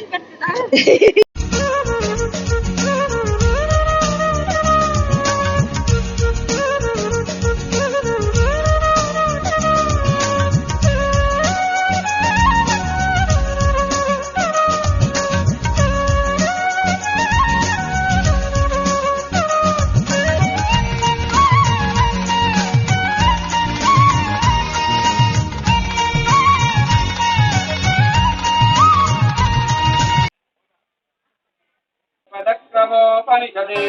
thích bên người ta पदक्रमोपनिषदे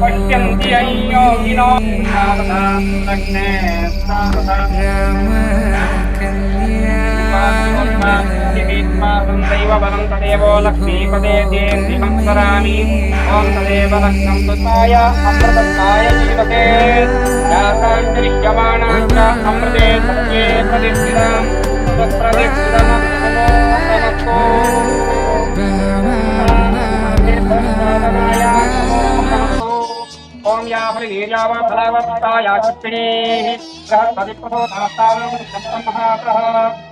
पश्यन्ति अयोगिनो दैव बलं तदेव लक्ष्मीपदे देन्ति संस्मरामि ॐ तदेव लक्ष्मं तुताय अमृतत्वाय जीवते यासाञ्चरिष्यमाणाश्च अमृते सत्ये प्रतिष्ठिताम् तत्प्रतिष्ठितमस्तु ॐ या फलिनीर्याव फलावत्ताया चित्पिणीः बृहस्पतिप्रभोतास्तावं महाप्रः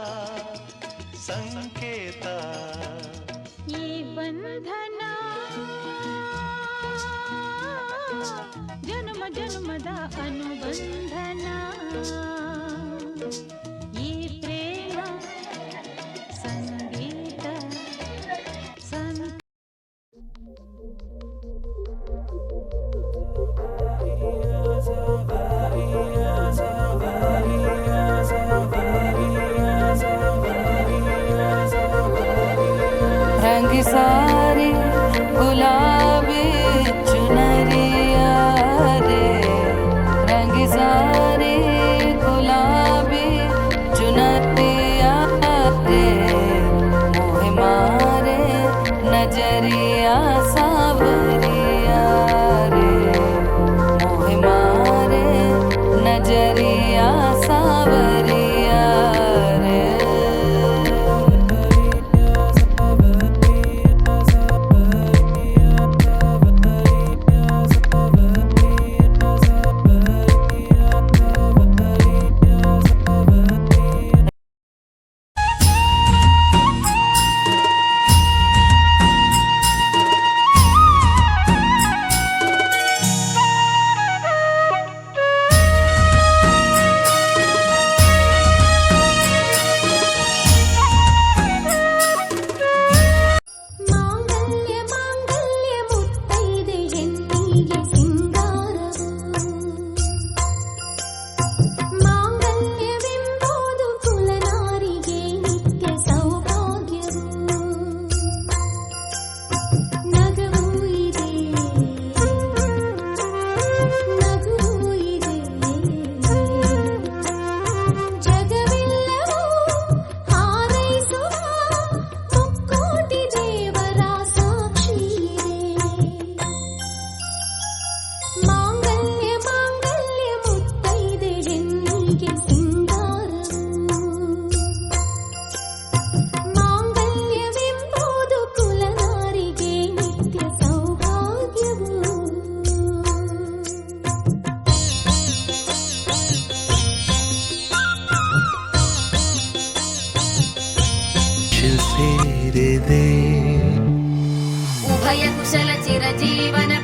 संकेता। ये बंधना जन्म जन्मदा अनुबंधना। sad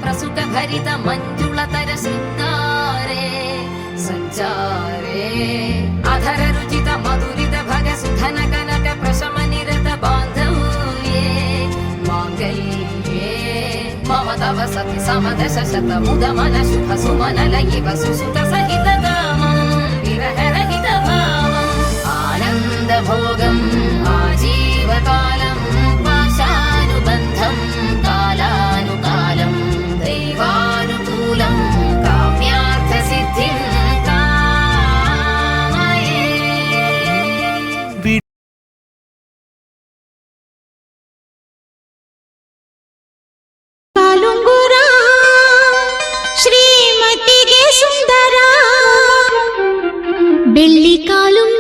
प्रसुत भरित मञ्जुलतर शृङ्गारे सञ्चारे अधररुचित मधुरित भग सुधन कनक प्रशम निरत बान्धव समद शशतमुदमन शुभ सुमन सुरहित आनन्द வெள்ளிக்காலும்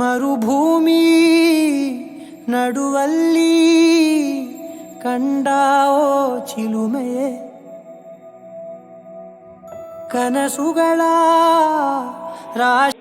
ಮರುಭೂಮಿ ನಡುವಲ್ಲಿ ಕಂಡಾವೋ ಚಿಲುಮೆಯೇ ಕನಸುಗಳ ರಾಶಿ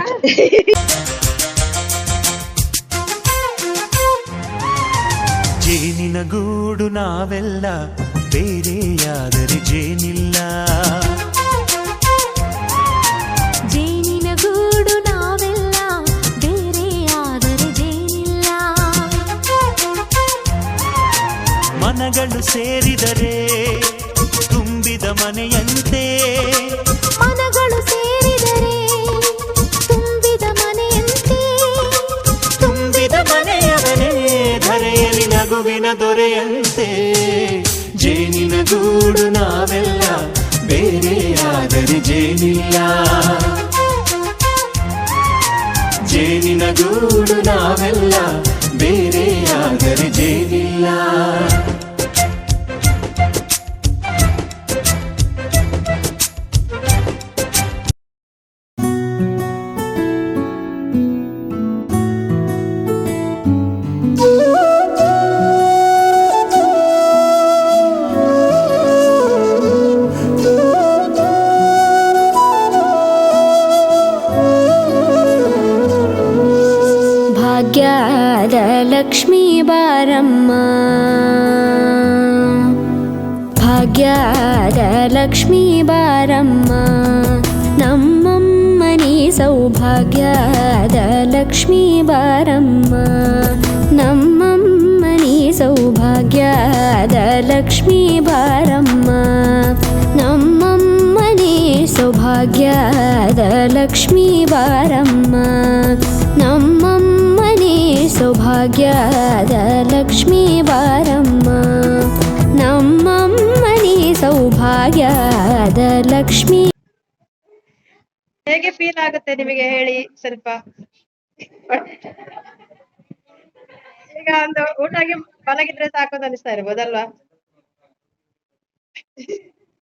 ಜೇನಿನ ಗೂಡು ನಾವೆಲ್ಲ ಬೇರೆಯಾದರೆ ಜೇನಿಲ್ಲ. ಜೇನಿನ ಗೂಡು ನಾವೆಲ್ಲ ಬೇರೆಯಾದರೆ ಜೇನಿಲ್ಲ. ಮನಗಳು ಸೇರಿದರೆ ನಗುವಿನ ದೊರೆಯಂತೆ. ಜೇನಿನ ಗೂಡು ನಾವೆಲ್ಲ ಬೇರೆಯಾದರೆ ಜೇನಿಲ್ಲ. ಜೇನಿನ ಗೂಡು ನಾವೆಲ್ಲ ಬೇರೆಯಾದರೆ ಜೇನಿಲ್ಲ. बारम्मा भाग्यादलक्ष्मी बारम्मा न मम् मनी सौभाग्यादलक्ष्मी बारम्म न मम् मनी सौभाग्यादलक्ष्मी बारम्म न मम् मनी सौभाग्यादलक्ष्मी बारम्मा ಸೌಭಾಗ್ಯದ ಲಕ್ಷ್ಮೀ ಬಾರಮ್ಮ. ನಮ್ಮಮ್ಮನಿ ಸೌಭಾಗ್ಯದ ಲಕ್ಷ್ಮೀ. ಹೇಗೆ ಫೀಲ್ ಆಗುತ್ತೆ ನಿಮಗೆ ಹೇಳಿ ಸ್ವಲ್ಪ? ಈಗ ಒಂದು ಊಟ ಮಲಗಿದ್ರೆ ಸಾಕು ಅಂತ ಅನಿಸ್ತಾ ಇರ್ಬೋದಲ್ವಾ?